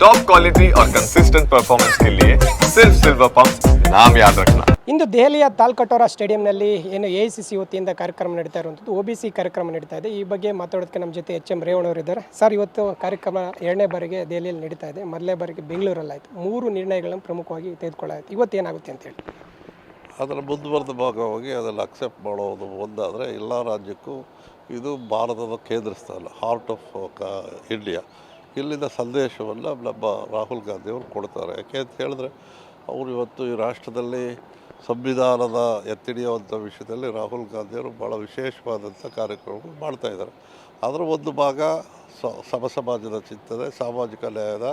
Top quality और consistent performance के लिए सिर्फ सिल्वर पंप नाम याद रखना ಇಂದು ದೆಹಲಿಯ ತಾಲ್ಕಟೋರ ಸ್ಟೇಡಿಯಂನಲ್ಲಿ ಏನು ಎ ಸಿ ಸಿ ವತಿಯಿಂದ ಕಾರ್ಯಕ್ರಮ ನಡೀತಾ ಇರುವಂಥದ್ದು ಒ ಬಿ ಸಿ ಕಾರ್ಯಕ್ರಮ ನಡೀತಾ ಇದೆ ಈ ಬಗ್ಗೆ ಮಾತಾಡೋದಕ್ಕೆ ನಮ್ಮ ಜೊತೆ ಎಚ್ ಎಂ ರೇವಣ್ಣವರು ಇದ್ದಾರೆ ಸರ್ ಇವತ್ತು ಕಾರ್ಯಕ್ರಮ ಎರಡನೇ ಬಾರಿಗೆ ದೆಹಲಿಯಲ್ಲಿ ನಡೀತಾ ಇದೆ ಮೊದಲನೇ ಬಾರಿಗೆ ಬೆಂಗಳೂರಲ್ಲಾಯಿತು ಮೂರು ನಿರ್ಣಯಗಳನ್ನು ಪ್ರಮುಖವಾಗಿ ತೆಗೆದುಕೊಳ್ಳಾಯಿತು ಇವತ್ತು ಏನಾಗುತ್ತೆ ಅಂತೇಳಿ ಅದರ ಮುಂದುವರೆದ ಭಾಗವಾಗಿ ಅದನ್ನು ಅಕ್ಸೆಪ್ಟ್ ಮಾಡೋದು ಒಂದಾದರೆ ಎಲ್ಲ ರಾಜ್ಯಕ್ಕೂ ಇದು ಭಾರತದ ಕೇಂದ್ರ ಸ್ಥಾನ ಹಾರ್ಟ್ ಆಫ್ ಕ ಇಂಡಿಯಾ ಇಲ್ಲಿನ ಸಂದೇಶವನ್ನು ನಮ್ಮ ರಾಹುಲ್ ಗಾಂಧಿಯವರು ಕೊಡ್ತಾರೆ. ಯಾಕೆ ಅಂತ ಹೇಳಿದ್ರೆ, ಅವರು ಇವತ್ತು ಈ ರಾಷ್ಟ್ರದಲ್ಲಿ ಸಂವಿಧಾನದ ಎತ್ತಿಡಿಯುವಂಥ ವಿಷಯದಲ್ಲಿ ರಾಹುಲ್ ಗಾಂಧಿಯವರು ಭಾಳ ವಿಶೇಷವಾದಂಥ ಕಾರ್ಯಕ್ರಮಗಳು ಮಾಡ್ತಾ ಇದ್ದಾರೆ. ಅದರ ಒಂದು ಭಾಗ ಸ ಸಮ ಸಮಾಜದ ಚಿಂತನೆ, ಸಾಮಾಜಿಕ ನ್ಯಾಯದ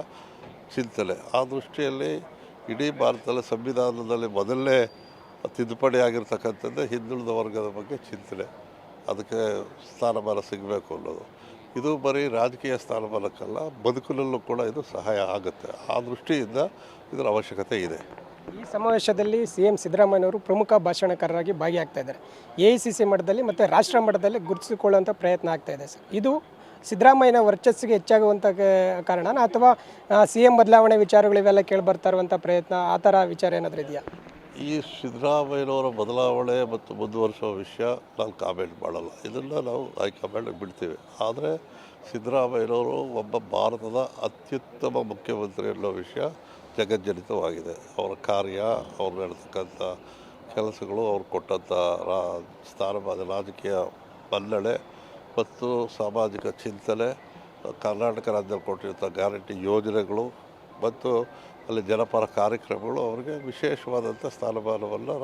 ಚಿಂತನೆ. ಆ ದೃಷ್ಟಿಯಲ್ಲಿ ಇಡೀ ಭಾರತದಲ್ಲಿ ಸಂವಿಧಾನದಲ್ಲಿ ಮೊದಲನೇ ತಿದ್ದುಪಡಿ ಆಗಿರ್ತಕ್ಕಂಥದ್ದೇ ಹಿಂದುಳಿದ ವರ್ಗದ ಬಗ್ಗೆ ಚಿಂತನೆ. ಅದಕ್ಕೆ ಸ್ಥಾನಮಾನ ಸಿಗಬೇಕು ಅನ್ನೋದು. ಇದು ಬರೀ ರಾಜಕೀಯ ಸ್ಥಾನಮಾನಕ್ಕಲ್ಲ ಬದುಕಲಲ್ಲೂ ಕೂಡ ಇದು ಸಹಾಯ ಆಗುತ್ತೆ. ಆ ದೃಷ್ಟಿಯಿಂದ ಇದರ ಅವಶ್ಯಕತೆ ಇದೆ. ಈ ಸಮಾವೇಶದಲ್ಲಿ ಸಿ ಎಂ ಸಿದ್ದರಾಮಯ್ಯವರು ಪ್ರಮುಖ ಭಾಷಣಕಾರರಾಗಿ ಭಾಗಿಯಾಗ್ತಾ ಇದ್ದಾರೆ. ಎ ಐ ಸಿ ಸಿ ಮಟ್ಟದಲ್ಲಿ ಮತ್ತು ರಾಷ್ಟ್ರ ಮಟ್ಟದಲ್ಲಿ ಗುರುತಿಸಿಕೊಳ್ಳುವಂಥ ಪ್ರಯತ್ನ ಆಗ್ತಾ ಇದೆ ಸರ್. ಇದು ಸಿದ್ದರಾಮಯ್ಯನ ವರ್ಚಸ್ಸಿಗೆ ಹೆಚ್ಚಾಗುವಂಥ ಕ- ಕಾರಣನ ಅಥವಾ ಸಿ ಎಂ ಬದಲಾವಣೆ ವಿಚಾರಗಳು ಇವೆಲ್ಲ ಕೇಳಿ ಬರ್ತಾ ಇರುವಂಥ ಪ್ರಯತ್ನ, ಆ ಥರ ವಿಚಾರ ಏನಾದರೂ ಇದೆಯಾ? ಈ ಸಿದ್ದರಾಮಯ್ಯನವರ ಬದಲಾವಣೆ ಮತ್ತು ಮುಂದುವರಿಸುವ ವಿಷಯ ನಾನು ಕಾಮೆಂಟ್ ಮಾಡಲ್ಲ. ಇದನ್ನು ನಾವು ಹೈಕಮಾಂಡ್ಗೆ ಬಿಡ್ತೀವಿ. ಆದರೆ ಸಿದ್ದರಾಮಯ್ಯನವರು ಒಬ್ಬ ಭಾರತದ ಅತ್ಯುತ್ತಮ ಮುಖ್ಯಮಂತ್ರಿ ಅನ್ನೋ ವಿಷಯ ಜಗಜ್ಜನಿತವಾಗಿದೆ. ಅವರ ಕಾರ್ಯ, ಅವ್ರು ನಡೆತಕ್ಕಂಥ ಕೆಲಸಗಳು, ಅವ್ರು ಕೊಟ್ಟಂಥ ರಾ ಸ್ಥಾನಮಾನ ರಾಜಕೀಯ ಮನ್ನಣೆ ಮತ್ತು ಸಾಮಾಜಿಕ ಚಿಂತನೆ, ಕರ್ನಾಟಕ ರಾಜ್ಯದಲ್ಲಿ ಕೊಟ್ಟಿರುವಂಥ ಗ್ಯಾರಂಟಿ ಯೋಜನೆಗಳು ಮತ್ತು ಅಲ್ಲಿ ಜನಪರ ಕಾರ್ಯಕ್ರಮಗಳು ಅವರಿಗೆ ವಿಶೇಷವಾದಂಥ ಸ್ಥಾನಮಾನವನ್ನು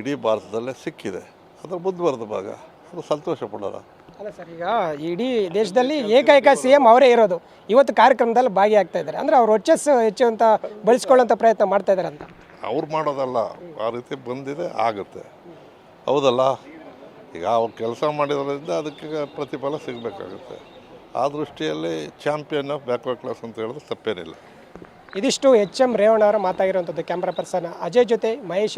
ಇಡೀ ಭಾರತದಲ್ಲೇ ಸಿಕ್ಕಿದೆ. ಅದರ ಮುಂದುವರೆದ ಭಾಗ. ಅದು ಸಂತೋಷ ಪಡೋಣ ಅಲ್ಲ ಸರ್ ಈಗ ಇಡೀ ದೇಶದಲ್ಲಿ ಏಕೈಕ ಸಿ ಎಂ ಅವರೇ ಇರೋದು. ಇವತ್ತು ಕಾರ್ಯಕ್ರಮದಲ್ಲಿ ಭಾಗಿಯಾಗ್ತಾ ಇದ್ದಾರೆ. ಅಂದರೆ ಅವ್ರ ವರ್ಚಸ್ಸು ಅಂತ ಬಳಸ್ಕೊಳ್ಳೋಂಥ ಪ್ರಯತ್ನ ಮಾಡ್ತಾ ಇದ್ದಾರೆ ಅಂತ. ಅವ್ರು ಮಾಡೋದಲ್ಲ. ಆ ರೀತಿ ಬಂದಿದೆ ಆಗುತ್ತೆ. ಹೌದಲ್ಲ? ಈಗ ಅವ್ರು ಕೆಲಸ ಮಾಡಿರೋದ್ರಿಂದ ಅದಕ್ಕೆ ಪ್ರತಿಫಲ ಸಿಗಬೇಕಾಗುತ್ತೆ. ಆ ದೃಷ್ಟಿಯಲ್ಲಿ ಚಾಂಪಿಯನ್ ಆಫ್ ಬ್ಯಾಕ್ವರ್ಡ್ ಕ್ಲಾಸ್ ಅಂತ ಹೇಳಿದ್ರೆ ತಪ್ಪೇನಿಲ್ಲ. ಇದಿಷ್ಟು ಎಚ್ ಎಂ ರೇವಣ್ಣ ಅವರು ಮಾತಾಗಿರುವಂಥದ್ದು. ಕ್ಯಾಮ್ರಾ ಪರ್ಸನ್ ಅಜಯ್ ಜೊತೆ ಮಹೇಶ್